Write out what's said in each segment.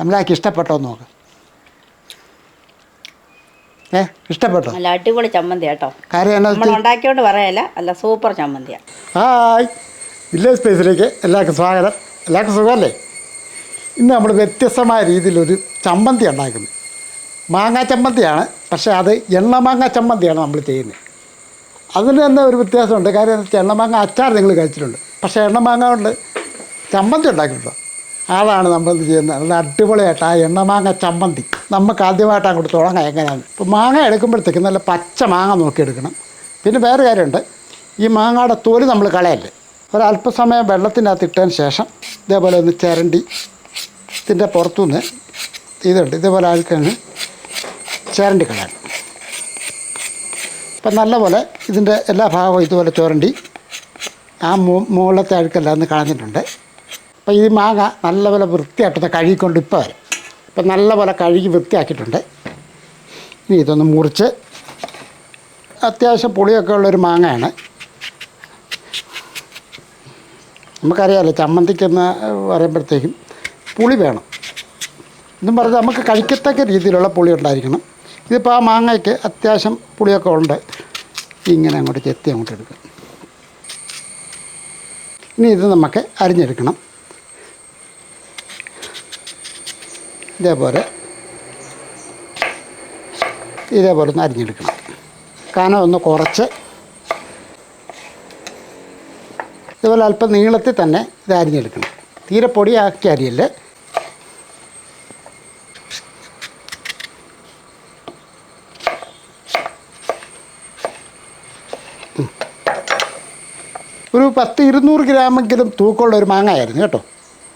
നമ്മളാക്കി ഇഷ്ടപ്പെട്ടോ നോക്ക്. ഏ ഇഷ്ടപ്പെട്ടോ? നല്ല അടിപൊളി ചമ്മന്തി കേട്ടോ കാര്യം നമ്മൾ ഉണ്ടാക്കിയോണ്ട് പറയല്ല അല്ല സൂപ്പർ ചമ്മന്തിയാ. ഹായ്. വില്ലേജ് സ്പേസിലേക്ക് എല്ലാവർക്കും സ്വാഗതം. എല്ലാവർക്കും സുഖമല്ലേ? ഇന്ന് നമ്മൾ വ്യത്യസ്തമായ രീതിയിലൊരു ചമ്മന്തി ഉണ്ടാക്കുന്നു. മാങ്ങ ചമ്മന്തിയാണ് പക്ഷേ അത് എണ്ണ മാങ്ങ ചമ്മന്തിയാണ് നമ്മൾ ചെയ്യുന്നത്. അതിന് തന്നെ ഒരു വ്യത്യാസമുണ്ട്. കാര്യം എണ്ണ മാങ്ങ എണ്ണമാങ്ങ അച്ചാർ നിങ്ങൾ കഴിച്ചിട്ടുണ്ട്. പക്ഷേ എണ്ണമാങ്ങ കൊണ്ട് ചമ്മന്തി ഉണ്ടാക്കിയിട്ടുണ്ടോ. അതാണ് നമ്മൾ ചെയ്യുന്നത്? നല്ല അടിപൊളിയായിട്ട് ആ എണ്ണമാങ്ങ ചമ്മന്തി. നമുക്ക് ആദ്യമായിട്ട് അങ്ങോട്ട് തുടങ്ങാം എങ്ങനെയാണ് ഇപ്പോൾ മാങ്ങ എടുക്കുമ്പോഴത്തേക്ക് നല്ല പച്ച മാങ്ങ നോക്കിയെടുക്കണം പിന്നെ വേറെ കാര്യമുണ്ട്. ഈ മാങ്ങയുടെ തോൽ നമ്മൾ കളയല്ലേ? ഒരല്പസമയം വെള്ളത്തിനകത്ത് ഇട്ടതിന് ശേഷം ഇതേപോലെ ഒന്ന് ചിരണ്ടി ഇതിന്റെ പുറത്തുനിന്ന് ഇതുണ്ട്. ഇതേപോലെ ആൾക്കാണ് ചിരണ്ടി കളയണം അപ്പം നല്ലപോലെ ഇതിന്റെ എല്ലാ ഭാഗവും ഇതുപോലെ ചുരണ്ടി ആ മുകളിലത്തെ അഴുക്കെല്ലാം ഒന്ന് കളഞ്ഞിട്ടുണ്ട്. അപ്പോൾ ഈ മാങ്ങ നല്ലപോലെ വൃത്തിയാക്കുന്ന കഴുകിക്കൊണ്ട് ഇപ്പോൾ വരും. ഇപ്പം നല്ലപോലെ കഴുകി വൃത്തിയാക്കിയിട്ടുണ്ട്. ഇനി ഇതൊന്ന് മുറിച്ച് അത്യാവശ്യം പുളിയൊക്കെ ഉള്ളൊരു മാങ്ങയാണ്. നമുക്കറിയാമല്ലോ ചമ്മന്തിക്കെന്ന് പറയുമ്പോഴത്തേക്കും പുളി വേണം. എന്നും പറഞ്ഞാൽ നമുക്ക് കഴിക്കത്തക്ക രീതിയിലുള്ള പുളി ഉണ്ടായിരിക്കണം. ഇതിപ്പോൾ ആ മാങ്ങയ്ക്ക് അത്യാവശ്യം പുളിയൊക്കെ ഉണ്ട്. ഇങ്ങനെ അങ്ങോട്ട് ചെത്തി അങ്ങോട്ട് എടുക്കും. ഇനി ഇത് നമുക്ക് അരിഞ്ഞെടുക്കണം. ഇതേപോലെ. ഇതേപോലെ ഒന്ന് അരിഞ്ഞെടുക്കണം. കനം ഒന്ന് കുറച്ച് ഇതുപോലെ അല്പം നീളത്തിൽ തന്നെ ഇത് അരിഞ്ഞെടുക്കണം. തീരെ പൊടിയാക്കി അരിയല്ലേ? ഒരു പത്ത് ഇരുന്നൂറ് ഗ്രാമെങ്കിലും തൂക്കമുള്ള ഒരു മാങ്ങയായിരുന്നു കേട്ടോ.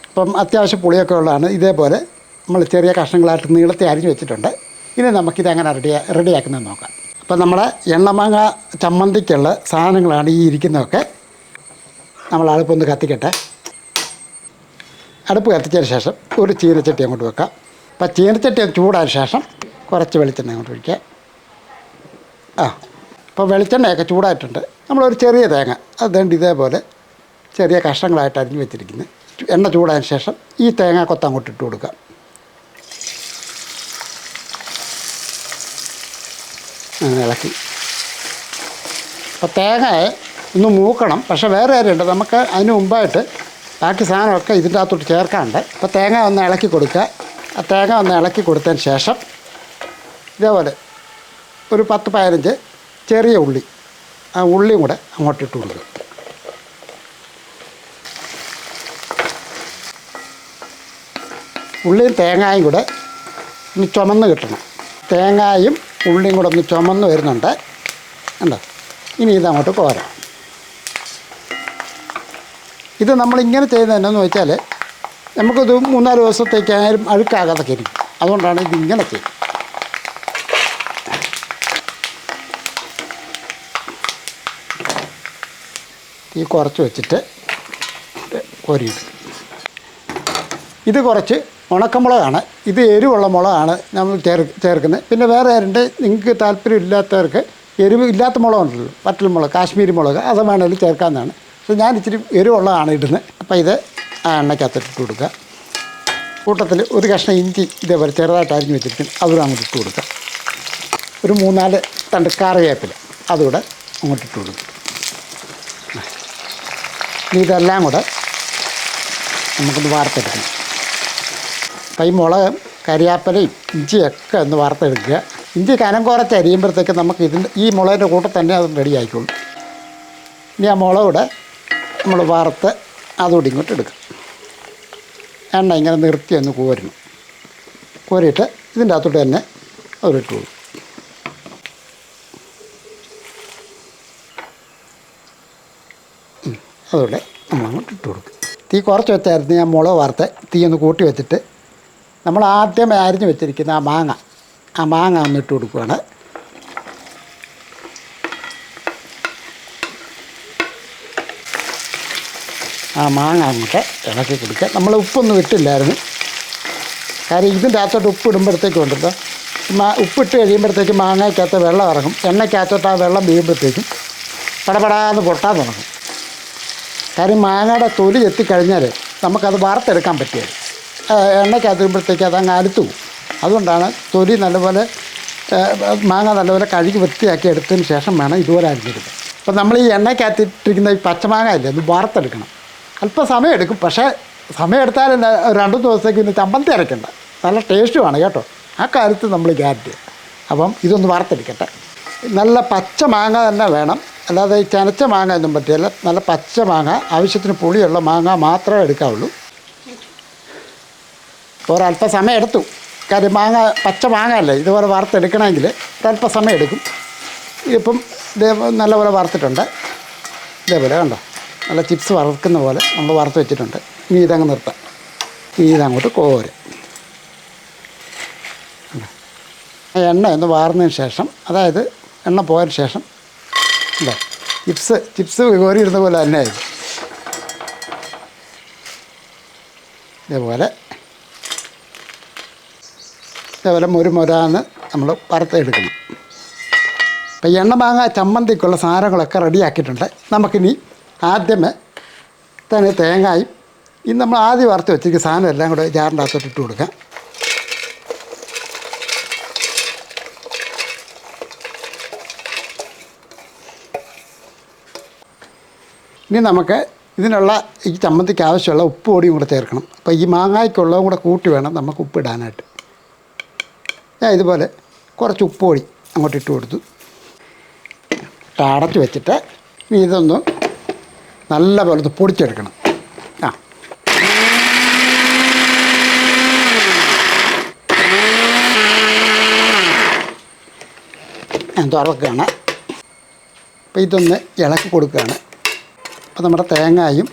അപ്പം അത്യാവശ്യം പുളിയൊക്കെ ഉള്ളതാണ്. ഇതേപോലെ നമ്മൾ ചെറിയ കഷ്ണങ്ങളായിട്ട് നീളത്തെ അരിഞ്ഞു വെച്ചിട്ടുണ്ട്. ഇനി നമുക്കിത് അങ്ങനെ റെഡി റെഡിയാക്കുന്നത് നോക്കാം. അപ്പോൾ നമ്മൾ എണ്ണമാങ്ങ ചമ്മന്തിക്കുള്ള സാധനങ്ങളാണ് ഈ ഇരിക്കുന്നതൊക്കെ. നമ്മൾ അടുപ്പൊന്ന് കത്തിക്കട്ടെ. അടുപ്പ് കത്തിച്ചതിന് ശേഷം ഒരു ചീനച്ചട്ടി അങ്ങോട്ട് വെക്കാം. അപ്പോൾ ചീനച്ചട്ടി ചൂടായ ശേഷം കുറച്ച് വെളിച്ചെണ്ണ അങ്ങോട്ട് ഒഴിക്കുക ആ അപ്പോൾ വെളിച്ചെണ്ണയൊക്കെ ചൂടായിട്ടുണ്ട്. നമ്മളൊരു ചെറിയ തേങ്ങ അതുകൊണ്ട് ഇതേപോലെ ചെറിയ കഷ്ണങ്ങളായിട്ട് അരിഞ്ഞ് വെച്ചിരിക്കുന്നത് എണ്ണ ചൂടായതിന് ശേഷം ഈ തേങ്ങ കൊത്തങ്ങോട്ട് ഇട്ട് കൊടുക്കുക അങ്ങനെ ഇളക്കി. അപ്പോൾ തേങ്ങയെ ഒന്ന് മൂക്കണം. പക്ഷേ വേറെ കാര്യമുണ്ട്. നമുക്ക് അതിന് മുമ്പായിട്ട് ബാക്കി സാധനമൊക്കെ ഇതിന്റെ അകത്തോട്ട് ചേർക്കാണ്ട് അപ്പോൾ തേങ്ങ ഒന്ന് ഇളക്കി കൊടുക്കുക. ആ തേങ്ങ ഒന്ന് ഇളക്കി കൊടുത്തതിന് ശേഷം ഇതേപോലെ ഒരു പത്ത് പതിനഞ്ച് ചെറിയ ഉള്ളി ആ ഉള്ളിയും കൂടെ അങ്ങോട്ട് ഇട്ട് ഉള്ളിയും തേങ്ങായും കൂടെ ഒന്ന് ചുമന്ന് കിട്ടണം. തേങ്ങായും ഉള്ളിയും കൂടെ ഒന്ന് ചുമന്ന് വരുന്നുണ്ട്. കണ്ടോ? ഇനി ഇതങ്ങോട്ട് കോരാം ഇത് നമ്മളിങ്ങനെ ചെയ്യുന്നത് എന്നാന്ന് വെച്ചാൽ നമുക്കിത് മൂന്നാൽ ദിവസത്തേക്ക് ആരും അഴുക്കാകാതൊക്കെ ഇരിക്കും അതുകൊണ്ടാണ് ഇതിങ്ങനെ ചെയ്യുന്നത്. തീ കുറച്ച് വെച്ചിട്ട് കോരി ഇത് കുറച്ച് ഉണക്കമുളകാണ്. ഇത് എരിവുള്ള മുളകാണ് നമ്മൾ ചേർ ചേർക്കുന്നത്. പിന്നെ വേറെ ആരുണ്ട്? നിങ്ങൾക്ക് താല്പര്യം ഇല്ലാത്തവർക്ക് എരിവ് ഇല്ലാത്ത മുളകുണ്ടല്ലോ വറ്റൽ മുളക് കാശ്മീരി മുളക് അത് വേണമെങ്കിൽ ചേർക്കാവുന്നതാണ്. പക്ഷേ ഞാൻ ഇച്ചിരി എരിവുള്ളതാണ് ഇടുന്നത്. അപ്പോൾ ഇത് ആ എണ്ണയ്ക്കകത്തിട്ട് കൊടുക്കുക. കൂട്ടത്തിൽ ഒരു കഷ്ണം ഇഞ്ചി ഇതേപോലെ ചെറുതായിട്ട് അരിഞ്ഞ് വെച്ചിരിക്കും അതും അങ്ങോട്ട് ഇട്ട് കൊടുക്കുക. ഒരു മൂന്നാൽ തണ്ട് കറിവേപ്പില അതുകൂടെ അങ്ങോട്ട് ഇട്ട് കൊടുക്കുക. ഇതെല്ലാം കൂടെ നമുക്കൊന്ന് വാർത്തെടുക്കണം. അപ്പം ഈ മുളക് കരിയാപ്പലയും ഇഞ്ചിയൊക്കെ ഒന്ന് വറുത്തെടുക്കുക. ഇഞ്ചി കനം കുറച്ച് അരിയുമ്പോഴത്തേക്ക് നമുക്ക് ഇതിന്റെ ഈ മുളകിന്റെ കൂട്ടം തന്നെ അത് റെഡി ആയിക്കോളും. ഇനി ആ മുളകൂടെ നമ്മൾ വറുത്ത് അതുകൂടി ഇങ്ങോട്ട് എടുക്കും. എണ്ണ ഇങ്ങനെ നിർത്തി ഒന്ന് കോരണം. കോരിയിട്ട് ഇതിന്റെ അകത്തോട്ട് തന്നെ അവരിട്ട് കൊടുക്കും. അതോടെ നമ്മളങ്ങോട്ട് ഇട്ട് കൊടുക്കും. തീ കുറച്ച് വെച്ചായിരുന്നു ഞാൻ മുളക് വറുത്ത് തീ ഒന്ന് കൂട്ടി വെച്ചിട്ട് നമ്മൾ ആദ്യം അരിഞ്ഞു വെച്ചിരിക്കുന്ന ആ മാങ്ങ ആ മാങ്ങ ഒന്ന് ഇട്ട് കൊടുക്കുകയാണ് ആ മാങ്ങ അങ്ങോട്ട് ഇളക്കി കൊടുക്കുക. നമ്മൾ ഉപ്പൊന്നും ഇട്ടില്ലായിരുന്നു. കാര്യം ഇതിന്റെ അകത്തോട്ട് ഉപ്പ് ഇടുമ്പോഴത്തേക്കും ഉണ്ടല്ലോ. മാ ഉപ്പിട്ട് കഴിയുമ്പോഴത്തേക്കും മാങ്ങയ്ക്കകത്ത് വെള്ളം ഇറങ്ങും. എണ്ണയ്ക്കകത്തോട്ട് ആ വെള്ളം വീഴുമ്പോഴത്തേക്കും പടപടാന്ന് പൊട്ടാൻ തുടങ്ങും. കാര്യം മാങ്ങയുടെ തൊലി എത്തിക്കഴിഞ്ഞാൽ നമുക്കത് വറുത്തെടുക്കാൻ പറ്റിയത് എണ്ണയ്ക്കകത്ത് ഇടുമ്പോഴത്തേക്ക് അത് അങ്ങ് അലുത്തു പോകും അതുകൊണ്ടാണ് തൊലി നല്ലപോലെ മാങ്ങ നല്ലപോലെ കഴുകി വൃത്തിയാക്കി എടുത്തതിന് ശേഷം വേണം ഇതുപോലെ അരിഞ്ഞെടുക്കുക അപ്പോൾ നമ്മൾ ഈ എണ്ണയ്ക്കകത്ത് ഇട്ടിരിക്കുന്ന ഈ പച്ചമാങ്ങ ഇല്ലേ അത് വറുത്തെടുക്കണം. അല്പം സമയം എടുക്കും പക്ഷേ സമയം എടുത്താൽ രണ്ട് ദിവസത്തേക്ക് ഇന്ന് ചമ്മന്തി അരയ്ക്കണ്ട നല്ല ടേസ്റ്റുമാണ് കേട്ടോ. ആ കാര്യത്തിൽ നമ്മൾ ഗ്യാരണ്ടി അപ്പം ഇതൊന്ന് വാർത്തെടുക്കട്ടെ നല്ല പച്ച മാങ്ങ തന്നെ വേണം. അല്ലാതെ ഈ ചനച്ച മാങ്ങ ഒന്നും പറ്റിയല്ല നല്ല പച്ച മാങ്ങ ആവശ്യത്തിന് പുളിയുള്ള മാങ്ങ മാത്രമേ എടുക്കാവുള്ളൂ. ഒരല്പ സമയം എടുത്തു. കാര്യം മാങ്ങ പച്ച മാങ്ങ അല്ലേ ഇതുപോലെ വറുത്തെടുക്കണമെങ്കിൽ ഒരല്പ സമയം എടുക്കും. ഇപ്പം ഇതേ നല്ലപോലെ വറുത്തിട്ടുണ്ട്. ഇതേപോലെ കണ്ടോ നല്ല ചിപ്സ് വറുക്കുന്ന പോലെ നമ്മൾ വറുത്ത് വെച്ചിട്ടുണ്ട്. ഇനി ഇതങ്ങ് നിർത്താം. ഇനി ഇതങ്ങോട്ട് കോര്. എണ്ണ ഒന്ന് വാർന്നതിന് ശേഷം അതായത് എണ്ണ പോയതിന് ശേഷം അല്ലേ ചിപ്സ് ചിപ്സ് കോരിയിടുന്ന പോലെ തന്നെ ആയിരുന്നു ഇതേപോലെ ഇതേപോലെ മുരുമുരാന്ന് നമ്മൾ വറുത്തെടുക്കണം അപ്പം എണ്ണ മാങ്ങ ചമ്മന്തിക്കുള്ള സാധനങ്ങളൊക്കെ റെഡിയാക്കിയിട്ടുണ്ട് നമുക്കിനി ആദ്യമേ തന്നെ തേങ്ങായും ഇനി നമ്മൾ ആദ്യം വറുത്ത് വെച്ചിരിക്കുന്ന സാധനം എല്ലാം കൂടെ ജാറിന്റെ അകത്തോട്ട് ഇട്ട് കൊടുക്കാം. ഇനി നമുക്ക് ഇതിനുള്ള ഈ ചമ്മന്തിക്ക് ആവശ്യമുള്ള ഉപ്പ് പൊടിയും കൂടെ ചേർക്കണം. അപ്പോൾ ഈ മാങ്ങായ്ക്കുള്ളതും കൂടെ കൂട്ടി വേണം നമുക്ക് ഉപ്പ് ഇടാനായിട്ട്. ഞാൻ ഇതുപോലെ കുറച്ച് ഉപ്പ് പൊടി അങ്ങോട്ട് ഇട്ട് കൊടുത്തു. ടാടച്ച് വെച്ചിട്ട് ഇനി ഇതൊന്ന് നല്ല പോലെ പൊടിച്ചെടുക്കണം. ആ. ഞാൻ തുറക്കുകയാണ്. അപ്പോൾ ഇതൊന്ന് ഇളക്കി കൊടുക്കുകയാണ്. അപ്പോൾ നമ്മുടെ തേങ്ങയും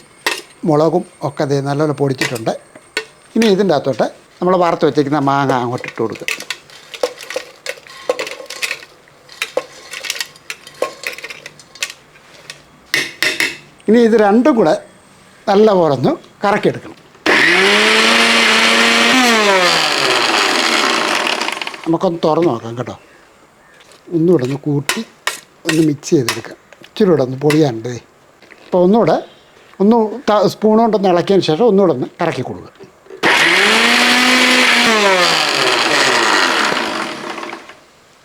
മുളകും ഒക്കെ നല്ലപോലെ പൊടിച്ചിട്ടുണ്ട്. ഇനി ഇതിന്റെ അകത്തോട്ട് നമ്മൾ വറുത്ത് വെച്ചിരിക്കുന്ന മാങ്ങ അങ്ങോട്ട് ഇട്ട് കൊടുക്കുക. ഇനി ഇത് രണ്ടും കൂടെ നല്ലപോലെ ഒന്ന് കറക്കിയെടുക്കണം. നമുക്കൊന്ന് തുറന്ന് നോക്കാം കേട്ടോ. ഒന്നുകൂടെ ഒന്ന് കൂട്ടി ഒന്ന് മിക്സ് ചെയ്തെടുക്കാം. ഇച്ചിരി കൂടെ ഒന്ന് പൊടിയാണ്ട് അപ്പോൾ ഒന്നുകൂടെ ഒന്ന് സ്പൂൺ കൊണ്ടൊന്ന് ഇളക്കിയതിന് ശേഷം ഒന്നുകൂടെ ഒന്ന് കറക്കി കൊടുക്കുക.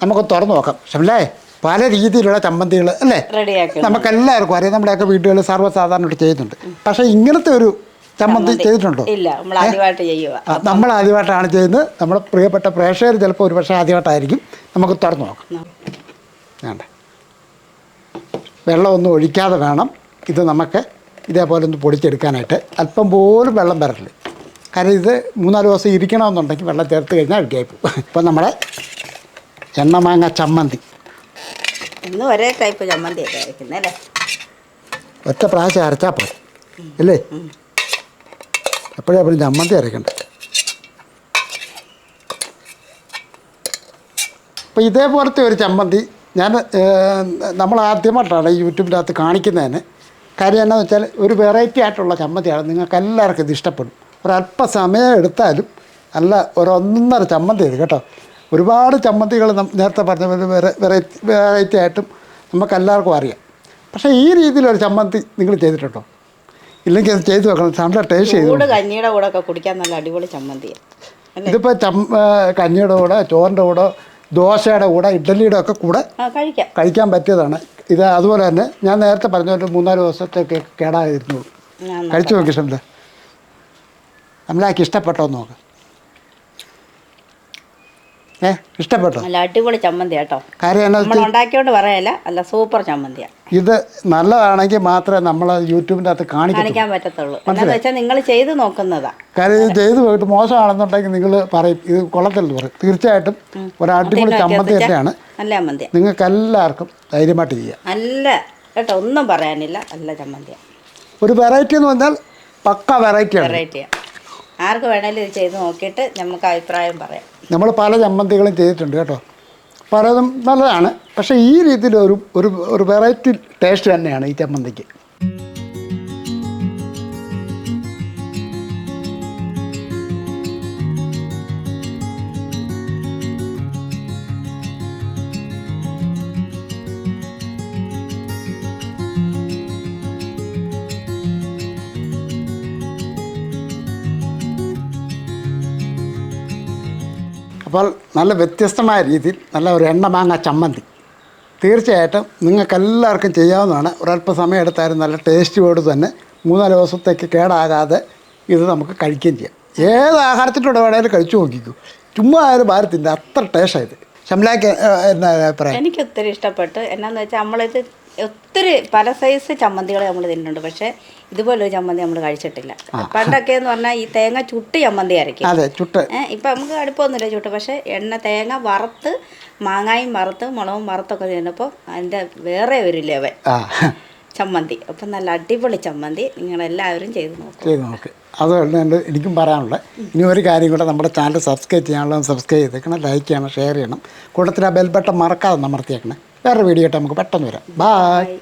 നമുക്ക് തുറന്ന് നോക്കാം. ഷംലേ പല രീതിയിലുള്ള ചമ്മന്തികൾ അല്ലേ? നമുക്കെല്ലാവർക്കും അറിയാം. നമ്മുടെയൊക്കെ വീടുകളിൽ സർവസാധാരണമായിട്ട് ചെയ്യുന്നുണ്ട്. പക്ഷേ ഇങ്ങനത്തെ ഒരു ചമ്മന്തി ചെയ്തിട്ടുണ്ടോ? ഇല്ല നമ്മൾ ആദ്യമായിട്ടാണ് ചെയ്യുന്നത്. നമ്മുടെ പ്രിയപ്പെട്ട പ്രേക്ഷകർ ചിലപ്പോൾ ഒരു പക്ഷേ ആദ്യമായിട്ടായിരിക്കും. നമുക്ക് തുറന്നു നോക്കാം. വേണ്ട. വെള്ളമൊന്നും ഒഴിക്കാതെ വേണം. ഇത് നമുക്ക് ഇതേപോലെ ഒന്ന് പൊടിച്ചെടുക്കാനായിട്ട്. അല്പം പോലും വെള്ളം വരൽ കാരണം ഇത് മൂന്നാൽ ദിവസം ഇരിക്കണമെന്നുണ്ടെങ്കിൽ വെള്ളം ചേർത്ത് കഴിഞ്ഞാൽ അഴുക്കായി പോകും. ഇപ്പം നമ്മുടെ എണ്ണമാങ്ങ ചമ്മന്തി. ഇന്ന് ഒരേ ടൈപ്പ് ചമ്മന്തി അരക്കുന്നത് അല്ലേ? ഒറ്റ പ്രാവശ്യം അരച്ചാൽ പോരെ അല്ലേ? എപ്പോഴും എപ്പോഴും ചമ്മന്തി അരക്കണ്ട? അപ്പോൾ ഇതേപോലത്തെ ഒരു ചമ്മന്തി ഞാൻ നമ്മൾ ആദ്യമായിട്ടാണ് യൂട്യൂബിനകത്ത് കാണിക്കുന്നതിന്. കാര്യം എന്നാന്ന് വെച്ചാൽ ഒരു വെറൈറ്റി ആയിട്ടുള്ള ചമ്മന്തിയാണ്. നിങ്ങൾക്ക് എല്ലാവർക്കും ഇത് ഇഷ്ടപ്പെടും. ഒരല്പ സമയം എടുത്താലും അല്ല ഒരു ഒന്നര ചമ്മന്തി ഇത് കേട്ടോ. ഒരുപാട് ചമ്മന്തികൾ നേരത്തെ പറഞ്ഞ പോലെ വെറൈറ്റി വെറൈറ്റി ആയിട്ടും നമുക്കെല്ലാവർക്കും അറിയാം. പക്ഷേ ഈ രീതിയിലൊരു ചമ്മന്തി നിങ്ങൾ ചെയ്തിട്ടുണ്ടോ? ഇല്ലെങ്കിൽ അത് ചെയ്ത് വെക്കണം. നല്ല ടേസ്റ്റ് ചെയ്തു കഞ്ഞിയുടെ കൂടെ ഒക്കെ കുടിക്കാൻ നല്ല അടിപൊളി ചമ്മന്തിയാണ് ഇതിപ്പോൾ ചം ആ, കഞ്ഞിയുടെ കൂടെ ചോറിന്റെ കൂടെ ദോശയുടെ കൂടെ ഇഡ്ഡലിയുടെ ഒക്കെ കൂടെ കഴിക്കാം. കഴിക്കാൻ പറ്റിയതാണ്. ഇത് അതുപോലെ തന്നെ ഞാൻ നേരത്തെ പറഞ്ഞ ഒരു മൂന്നാൽ ദിവസത്തേക്ക് കേടായിരുന്നുള്ളൂ ഞാൻ കഴിച്ചു നോക്കി. ഷംല നമ്മളാക്കി ഇഷ്ടപ്പെട്ടോ നോക്ക്. ഏ ഇഷ്ടപ്പെട്ടോ? നല്ല അടിപൊളി ചമ്മന്തി കേട്ടോ. കാര്യം നമ്മൾ ഉണ്ടാക്കിയോണ്ട് പറയല്ല അല്ല സൂപ്പർ ചമ്മന്തിയാ. ഇത് നല്ലതാണെങ്കിൽ മാത്രമേ നമ്മൾ യൂട്യൂബിന്റെ അകത്ത് കാണിക്കൂ കാണിക്കാൻ പറ്റത്തുള്ളൂ. എന്നാന്ന് വെച്ചാൽ നിങ്ങൾ ചെയ്ത് നോക്കുന്നതാ. കാര്യം ഇത് ചെയ്ത് പോയിട്ട് മോശമാണെന്നുണ്ടെങ്കിൽ നിങ്ങൾ പറയും ഇത് കൊള്ളത്തില്ലെന്ന് പറയും. തീർച്ചയായിട്ടും ഒരു അടിപൊളി ചമ്മന്തി തന്നെയാണ്. നല്ല ചമ്മന്തി നിങ്ങൾക്ക് എല്ലാവർക്കും ധൈര്യമായിട്ട് ചെയ്യാം. നല്ല കേട്ടോ ഒന്നും പറയാനില്ല. നല്ല ചമ്മന്തിയാ. ഒരു വെറൈറ്റി എന്ന് പറഞ്ഞാൽ പക്ക വെറൈറ്റിയാണ് വെറൈറ്റിയാ ആർക്ക് വേണമെങ്കിലും ഇത് ചെയ്ത് നോക്കിയിട്ട് നമുക്ക് അഭിപ്രായം പറയാം. നമ്മൾ പല ചമ്മന്തികളും ചെയ്തിട്ടുണ്ട് കേട്ടോ. പലതും നല്ലതാണ്. പക്ഷേ ഈ രീതിയിൽ ഒരു ഒരു വെറൈറ്റി ടേസ്റ്റ് തന്നെയാണ് ഈ ചമ്മന്തിക്ക്. അപ്പോൾ നല്ല വ്യത്യസ്തമായ രീതിയിൽ നല്ല ഒരു എണ്ണ മാങ്ങ ചമ്മന്തി. തീർച്ചയായിട്ടും നിങ്ങൾക്കെല്ലാവർക്കും ചെയ്യാവുന്നതാണ്. ഒരല്പ സമയം എടുത്താലും നല്ല ടേസ്റ്റിയോട് തന്നെ മൂന്നാൽ ദിവസത്തേക്ക് കേടാകാതെ ഇത് നമുക്ക് കഴിക്കുകയും ചെയ്യാം. ഏത് ആഹാരത്തിലൂടെ വേണേലും കഴിച്ചു നോക്കിക്കൂ. ചുമ്മാ ആരും ഭാരത്തിന്റെ അത്ര ടേസ്റ്റായത് ഷംലാക്ക് എന്നാ അഭിപ്രായം? എനിക്ക് ഇഷ്ടപ്പെട്ടു. എന്നാന്ന് വെച്ചാൽ നമ്മളിത് ഒത്തിരി പല സൈസ് ചമ്മന്തികൾ നമ്മൾ തിന്നിട്ടുണ്ട്. പക്ഷേ ഇതുപോലൊരു ചമ്മന്തി നമ്മൾ കഴിച്ചിട്ടില്ല. പണ്ടൊക്കെ എന്ന് പറഞ്ഞാൽ ഈ തേങ്ങ ചുട്ട് ചമ്മന്തി അരയ്ക്കും. അതെ ചുട്ട്. ഇപ്പം നമുക്ക് അടുപ്പൊന്നുമില്ല ചുട്ട്. പക്ഷേ എണ്ണ തേങ്ങ വറുത്ത് മാങ്ങായും വറുത്ത് മുളകും വറുത്തൊക്കെ തിന്നപ്പോൾ അതിന്റെ വേറെ ഒരു ലെവൽ. ചമ്മന്തി. അപ്പം നല്ല അടിപൊളി ചമ്മന്തി. നിങ്ങളെല്ലാവരും ചെയ്ത് നോക്കും. ചെയ്ത് നോക്ക്. അതുകൊണ്ട് എന്റെ എനിക്കും പറയാനുള്ളത്. ഇനി ഒരു കാര്യം കൂടെ നമ്മുടെ ചാനൽ സബ്സ്ക്രൈബ് ചെയ്യാനുള്ള സബ്സ്ക്രൈബ് ചെയ്തേക്കണം ലൈക്ക് ചെയ്യണം ഷെയർ ചെയ്യണം. കൂട്ടത്തിൽ ആ ബെൽ ബട്ടൺ മറക്കാതെ അമർത്തിയേക്കണം വേറെ വീഡിയോ ആയിട്ട് നമുക്ക് പെട്ടെന്ന് വരാം. ബായ്